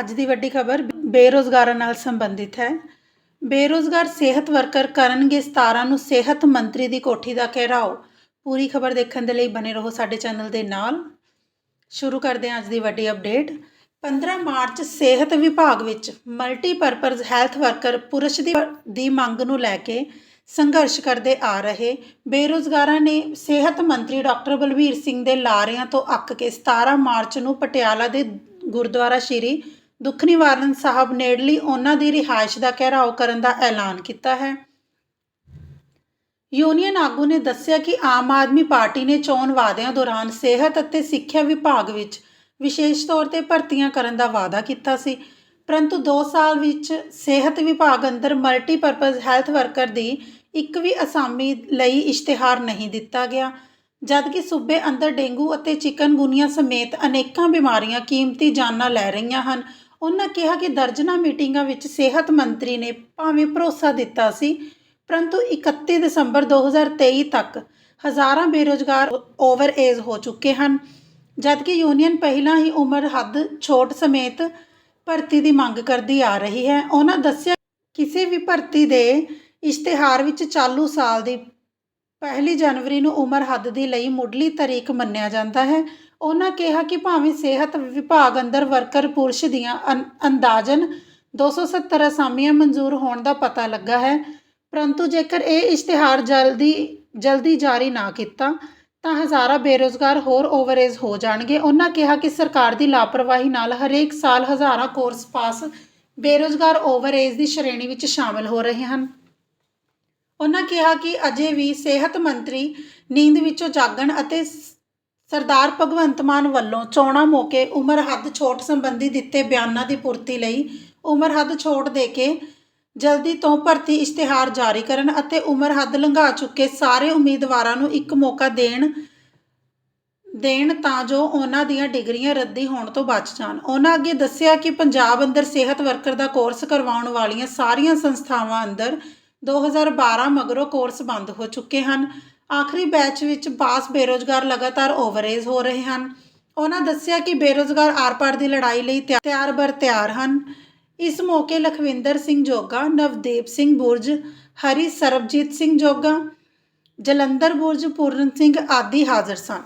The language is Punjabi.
ਅੱਜ ਦੀ ਵੱਡੀ ਖਬਰ ਬੇਰੋਜ਼ਗਾਰਾਂ ਨਾਲ ਸੰਬੰਧਿਤ ਹੈ। ਬੇਰੋਜ਼ਗਾਰ ਸਿਹਤ ਵਰਕਰ ਕਰਨਗੇ 17 ਨੂੰ ਸਿਹਤ ਮੰਤਰੀ ਦੀ ਕੋਠੀ ਦਾ ਘੇਰਾਓ। ਪੂਰੀ ਖਬਰ ਦੇਖਣ ਦੇ ਲਈ ਬਨੇ ਰਹੋ ਸਾਡੇ ਚੈਨਲ ਦੇ ਨਾਲ। ਸ਼ੁਰੂ ਕਰਦੇ ਹਾਂ ਅੱਜ ਦੀ ਵੱਡੀ ਅਪਡੇਟ। 15 ਮਾਰਚ ਸਿਹਤ ਵਿਭਾਗ ਵਿੱਚ ਮਲਟੀਪਰਪਜ਼ ਹੈਲਥ ਵਰਕਰ ਪੁਰਸ਼ ਦੀ ਦੀ ਮੰਗ ਨੂੰ ਲੈ ਕੇ ਸੰਘਰਸ਼ ਕਰਦੇ ਆ ਰਹੇ ਬੇਰੋਜ਼ਗਾਰਾਂ ਨੇ ਸਿਹਤ ਮੰਤਰੀ ਡਾਕਟਰ ਬਲਵੀਰ ਸਿੰਘ ਦੇ ਲਾਰਿਆਂ ਤੋਂ ਅੱਕ ਕੇ 17 ਮਾਰਚ ਨੂੰ ਪਟਿਆਲਾ ਦੇ ਗੁਰਦੁਆਰਾ ਸ਼੍ਰੀ ਦੁੱਖ ਨਿਵਾਰਨ ਸਾਹਿਬ ਨੇੜਲੀ ਉਹਨਾਂ ਦੀ ਰਿਹਾਇਸ਼ ਦਾ ਘੇਰਾਓ ਕਰਨ ਦਾ ਐਲਾਨ ਕੀਤਾ ਹੈ। ਯੂਨੀਅਨ ਆਗੂ ਨੇ ਦੱਸਿਆ ਕਿ ਆਮ ਆਦਮੀ ਪਾਰਟੀ ਨੇ ਚੋਣ ਵਾਅਦਿਆਂ ਦੌਰਾਨ ਸਿਹਤ ਅਤੇ ਸਿੱਖਿਆ ਵਿਭਾਗ ਵਿੱਚ ਵਿਸ਼ੇਸ਼ ਤੌਰ ਤੇ ਭਰਤੀਆਂ ਕਰਨ ਦਾ ਵਾਅਦਾ ਕੀਤਾ ਸੀ। ਪਰੰਤੂ 2 ਸਾਲ ਵਿੱਚ ਸਿਹਤ ਵਿਭਾਗ ਅੰਦਰ ਮਲਟੀਪਰਪਜ਼ ਹੈਲਥ ਵਰਕਰ ਦੀ ਇੱਕ ਵੀ ਅਸਾਮੀ ਲਈ ਇਸ਼ਤਿਹਾਰ ਨਹੀਂ ਦਿੱਤਾ ਗਿਆ, ਜਦਕਿ ਸੂਬੇ ਅੰਦਰ ਡੇਂਗੂ ਅਤੇ ਚਿਕਨਗੁਨੀਆ ਸਮੇਤ ਅਨੇਕਾਂ ਬਿਮਾਰੀਆਂ ਕੀਮਤੀ ਜਾਨਾਂ ਲੈ ਰਹੀਆਂ ਹਨ। ਉਹਨਾਂ ਕਿਹਾ ਕਿ ਦਰਜਨਾ ਮੀਟਿੰਗਾਂ ਵਿੱਚ ਸਿਹਤ ਮੰਤਰੀ ਨੇ ਭਾਵੇਂ ਭਰੋਸਾ ਦਿੱਤਾ ਸੀ, ਪਰੰਤੂ 31 ਦਸੰਬਰ 2023 ਤੱਕ ਹਜ਼ਾਰਾਂ ਬੇਰੋਜ਼ਗਾਰ ਓਵਰ ਏਜ ਹੋ ਚੁੱਕੇ ਹਨ, ਜਦਕਿ ਯੂਨੀਅਨ ਪਹਿਲਾਂ ਹੀ ਉਮਰ ਹੱਦ ਛੋਟ ਸਮੇਤ ਭਰਤੀ ਦੀ ਮੰਗ ਕਰਦੀ ਆ ਰਹੀ ਹੈ। ਉਹਨਾਂ ਦੱਸਿਆ ਕਿਸੇ ਵੀ ਭਰਤੀ ਦੇ ਇਸ਼ਤਿਹਾਰ ਵਿੱਚ ਚਾਲੂ ਸਾਲ ਦੀ ਪਹਿਲੀ ਜਨਵਰੀ ਨੂੰ ਉਮਰ ਹੱਦ ਦੀ ਲਈ ਮੁੱਢਲੀ ਤਾਰੀਖ ਮੰਨਿਆ ਜਾਂਦਾ ਹੈ। ਉਹਨਾਂ ਕਿਹਾ ਕਿ ਭਾਵੇਂ ਸਿਹਤ ਵਿਭਾਗ ਅੰਦਰ ਵਰਕਰ ਪੁਰਸ਼ ਦੀਆਂ ਅੰ- ਅੰਦਾਜ਼ਨ 270 ਅਸਾਮੀਆਂ ਮਨਜ਼ੂਰ ਹੋਣ ਦਾ ਪਤਾ ਲੱਗਾ ਹੈ, ਪਰੰਤੂ ਜੇਕਰ ਇਹ ਇਸ਼ਤਿਹਾਰ ਜਲਦੀ ਜਲਦੀ ਜਾਰੀ ਨਾ ਕੀਤਾ, ਤਾਂ ਹਜ਼ਾਰਾਂ ਬੇਰੋਜ਼ਗਾਰ ਹੋਰ ਓਵਰਏਜ ਹੋ ਜਾਣਗੇ। ਉਹਨਾਂ ਕਿਹਾ ਕਿ ਸਰਕਾਰ ਦੀ ਲਾਪਰਵਾਹੀ ਨਾਲ ਹਰੇਕ ਸਾਲ ਹਜ਼ਾਰਾਂ ਕੋਰਸ ਪਾਸ ਬੇਰੋਜ਼ਗਾਰ ਓਵਰਏਜ ਦੀ ਸ਼੍ਰੇਣੀ ਵਿੱਚ ਸ਼ਾਮਲ ਹੋ ਰਹੇ ਹਨ। ਉਹਨਾਂ ਕਿਹਾ ਕਿ ਅਜੇ ਵੀ ਸਿਹਤ ਮੰਤਰੀ ਨੀਂਦ ਵਿੱਚੋਂ ਜਾਗਣ ਅਤੇ ਸ- ਸਰਦਾਰ ਭਗਵੰਤ ਮਾਨ ਵੱਲੋਂ ਚੋਣਾਂ ਮੌਕੇ ਉਮਰ ਹੱਦ ਛੋਟ ਸੰਬੰਧੀ ਦਿੱਤੇ ਬਿਆਨਾਂ ਦੀ ਪੂਰਤੀ ਲਈ ਉਮਰ ਹੱਦ ਛੋਟ ਦੇ ਕੇ ਜਲਦੀ ਤੋਂ ਭਰਤੀ ਇਸ਼ਤਿਹਾਰ ਜਾਰੀ ਕਰਨ ਅਤੇ ਉਮਰ ਹੱਦ ਲੰਘਾ ਚੁੱਕੇ ਸਾਰੇ ਉਮੀਦਵਾਰਾਂ ਨੂੰ ਇੱਕ ਮੌਕਾ ਦੇਣ ਦੇਣ ਤਾਂ ਜੋ ਉਹਨਾਂ ਦੀਆਂ ਡਿਗਰੀਆਂ ਰੱਦੀ ਹੋਣ ਤੋਂ ਬਚ ਜਾਣ। ਉਹਨਾਂ ਅੱਗੇ ਦੱਸਿਆ ਕਿ ਪੰਜਾਬ ਅੰਦਰ ਸਿਹਤ ਵਰਕਰ ਦਾ ਕੋਰਸ ਕਰਵਾਉਣ ਵਾਲੀਆਂ ਸਾਰੀਆਂ ਸੰਸਥਾਵਾਂ ਅੰਦਰ 2012 ਮਗਰੋਂ ਕੋਰਸ ਬੰਦ ਹੋ ਚੁੱਕੇ ਹਨ। ਆਖਰੀ ਬੈਚ ਵਿੱਚ ਪਾਸ ਬੇਰੋਜ਼ਗਾਰ ਲਗਾਤਾਰ ਓਵਰੇਜ਼ ਹੋ ਰਹੇ ਹਨ। ਉਹਨਾਂ ਦੱਸਿਆ ਕਿ ਬੇਰੋਜ਼ਗਾਰ ਆਰ-ਪਾਰ ਦੀ ਲੜਾਈ ਲਈ ਤਿਆ- ਤਿਆਰ ਬਰ ਤਿਆਰ ਹਨ। ਇਸ ਮੌਕੇ ਲਖਵਿੰਦਰ ਸਿੰਘ ਜੋਗਾ, ਨਵਦੀਪ ਸਿੰਘ ਬੁਰਜ, ਹਰੀ ਸਰਬਜੀਤ ਸਿੰਘ ਜੋਗਾ, ਜਲੰਧਰ ਬੁਰਜ, ਪੂਰਨ ਸਿੰਘ ਆਦਿ ਹਾਜ਼ਰ ਸਨ।